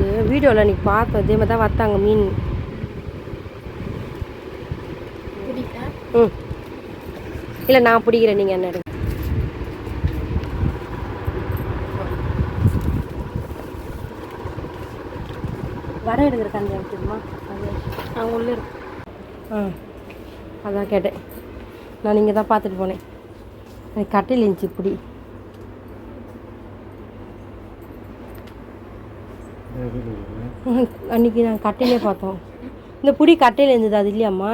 இது வீடியோவில் அன்றைக்கி பார்த்தோம் இதே மாதிரி தான் வத்தாங்க மீன். ம். இல்லை நான் பிடிக்கிறேன் நீங்கள் என்ன வடை எடுக்கிற தண்ணி எடுத்துக்குமா அது அவங்க உள்ளே இருக்கு. ஆ அதான் கேட்டேன். நான் நீங்கள் தான் பார்த்துட்டு போனேன். எனக்கு கட்டையில் இருந்துச்சு இப்படி அன்னைக்கு நான் கட்டையிலே பார்த்தோம். இந்த புடி கட்டையில் இருந்தது அது இல்லையாம்மா?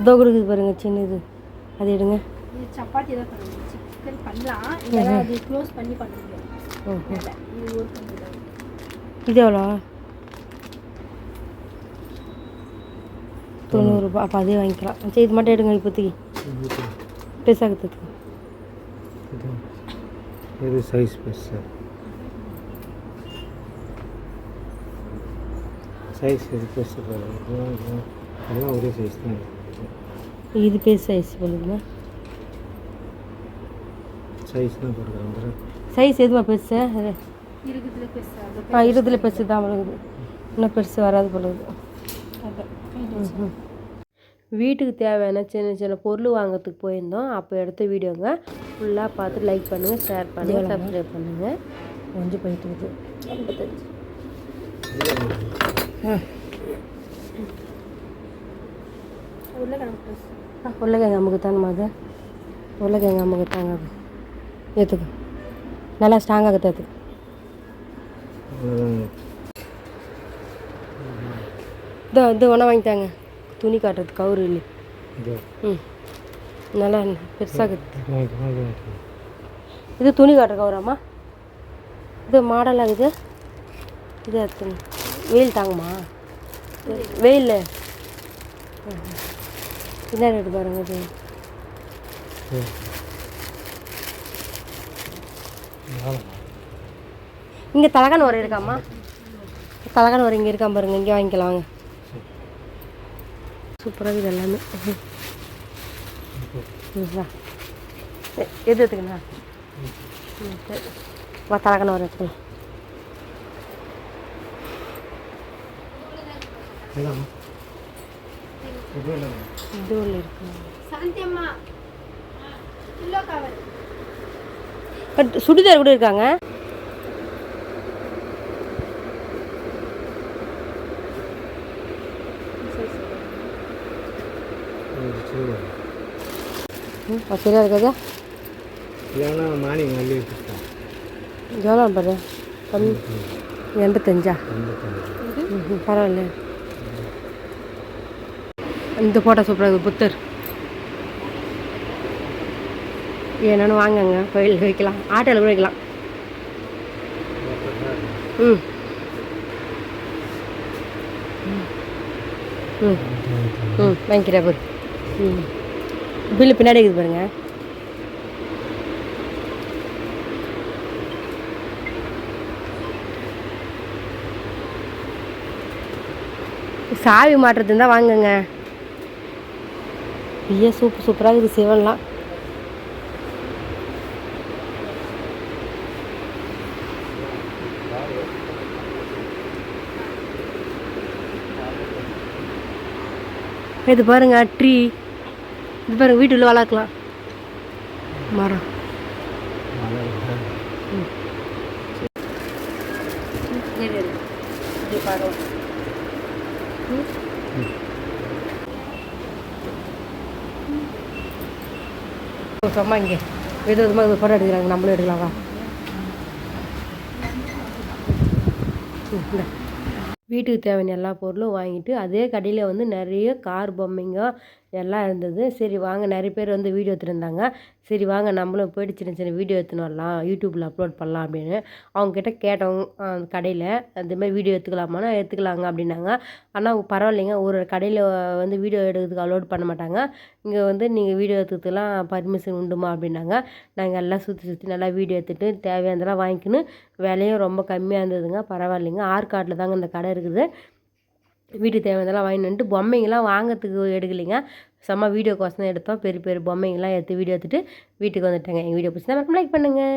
இதோ கொடுக்குது பாருங்க சின்னது. அது எடுங்க. இது சப்பாத்தி தான் சிக்கன் பண்ணலாம். க்ளோஸ் பண்ணி இது ஒரு பண்ணுறது இது எவ்வளோ? தொண்ணூறுரூபா அப்போ அதே வாங்கிக்கலாம். சரி இது மட்டும் எடுங்க இப்போதைக்கு. பெருசாகிறதுக்கு இது சைஸ் பெருசு. சைஸ் இது பெருசு இதெல்லாம் ஒரே சைஸ் தான். இது பெரிய சைஸ் போலுங்க சைஸ் தான் கொடுக்குறேன் சைஸ் எதுமா பெருசு ஆ இருபதுல பெருசு தான் போலுது இன்னும் பெருசு வராது அதான் வீட்டுக்கு தேவையான சின்ன சின்ன பொருள் வாங்குறதுக்கு போயிருந்தோம். அப்போ எடுத்த வீடியோங்க ஃபுல்லாக பார்த்து லைக் பண்ணுங்கள் ஷேர் பண்ணுங்கள் சப்ஸ்கிரைப் பண்ணுங்கள் கொஞ்சம் போயிட்டு இருக்குது. உருளைக்கிழங்கு பெருசு உருளைக்கிழங்கு அமுக்கு தானம்மா அது. உருளைக்கிழங்கு அமுக்கு தாங்க அது. ஏற்றுக்கு நல்லா ஸ்ட்ராங்காக அது. அவ்வளோதான் இதோ இது ஒன்றா வாங்கித்தாங்க துணி காட்டுறது கவுரு இல்லை. ம். நல்லா பெருசாக இது துணி காட்டுற கவுராம்மா? இது மாடலாக இது? இது எடுத்துங்க வெயில் தாங்கம்மா வெயில் என்ன ரேட்டு பாருங்க இது? இங்கே தலகான் ஒரு இருக்காம்மா. தலகான் ஒரு இங்கே இருக்காம பாருங்க. இங்கே வாங்கிக்கலாம் வாங்க. சூப்பராக இது எல்லாமே. ம், எது எடுத்துக்கண்ணா ம் சரி. வா தலகான் ஒரு எடுத்துக்கலாம் இதான் இது என்ன இது ஒன்று இருக்கு சாந்தி அம்மா கிலோ கவர் பட் சுடிதார் கூட இருக்காங்க. சரியா இருக்காதா. எவ்வளோ பாரு. கம்மி எண்பத்தஞ்சா? பரவாயில்ல. இந்த ஃபோட்டோ சூப்பராக இருக்குது புத்தர். என்னென்னு வாங்கங்க கோயிலுக்கு வைக்கலாம். ஆட்டோவில் கூட வைக்கலாம். ம். ம். ம் ம் வாங்கிக்கிறேன் பாரு. ம். பில்லு பின்னாடி இருக்குது பாருங்கள் சாவி மாட்டுறது இருந்தால் வாங்குங்க. ஐயா சூப்பர் சூப்பராக இருக்குது சிவன்லாம். இது பாருங்க ட்ரீ இது பாருங்க வீட்டுள்ள வளர்க்கலாம். மரம். சும்மா இங்கே? வித விதமாக இது எடுக்கிறாங்க. நம்மளும் எடுக்கலாம்? வீட்டுக்கு தேவையான எல்லா பொருளும் வாங்கிட்டு அதே கடையில் வந்து நிறைய கார் பொம்மைங்க எல்லாம் இருந்தது. சரி வாங்க நிறைய பேர் வந்து வீடியோ எடுத்துருந்தாங்க. சரி வாங்க நம்மளும் போயிட்டு சின்ன சின்ன வீடியோ எடுத்துன்னு வரலாம் யூடியூப்பில் அப்லோட் பண்ணலாம் அப்படின்னு. அவங்கக்கிட்ட கேட்டவங்க அந்த கடையில். அதுமாதிரி வீடியோ எடுத்துக்கலாமான்னா எடுத்துக்கலாங்க அப்படின்னாங்க. ஆனால் பரவாயில்லைங்க. ஒரு கடையில் வந்து வீடியோ எடுக்கிறதுக்கு அலோட் பண்ண மாட்டாங்க. இங்கே வந்து நீங்கள் வீடியோ எடுத்துக்கலாம் பர்மிஷன் உண்டுமா அப்படின்னாங்க. நாங்கள் எல்லாம் சுற்றி சுற்றி நல்லா வீடியோ எடுத்துகிட்டு தேவையானதெல்லாம் வாங்கிக்கின்னு விலையும் ரொம்ப கம்மியாக இருந்ததுங்க. பரவாயில்லைங்க. ஆற்காட்டில் தாங்க இந்த கடை இருக்குது. வீட்டுக்கு தேவையானதெல்லாம் வாங்கிட்டு வந்துட்டு பொம்மைங்கெல்லாம் வாங்கிறதுக்கு எடுக்கலைங்க. செம்ம வீடியோக்கோசம் தான் எடுத்தோம். பெரிய பெரிய பொம்மைங்கெல்லாம் எடுத்து வீடியோ எடுத்துகிட்டு வீட்டுக்கு வந்துட்டேங்க. எங்கள் வீடியோ பிடிச்சி தான் லைக் பண்ணுங்கள்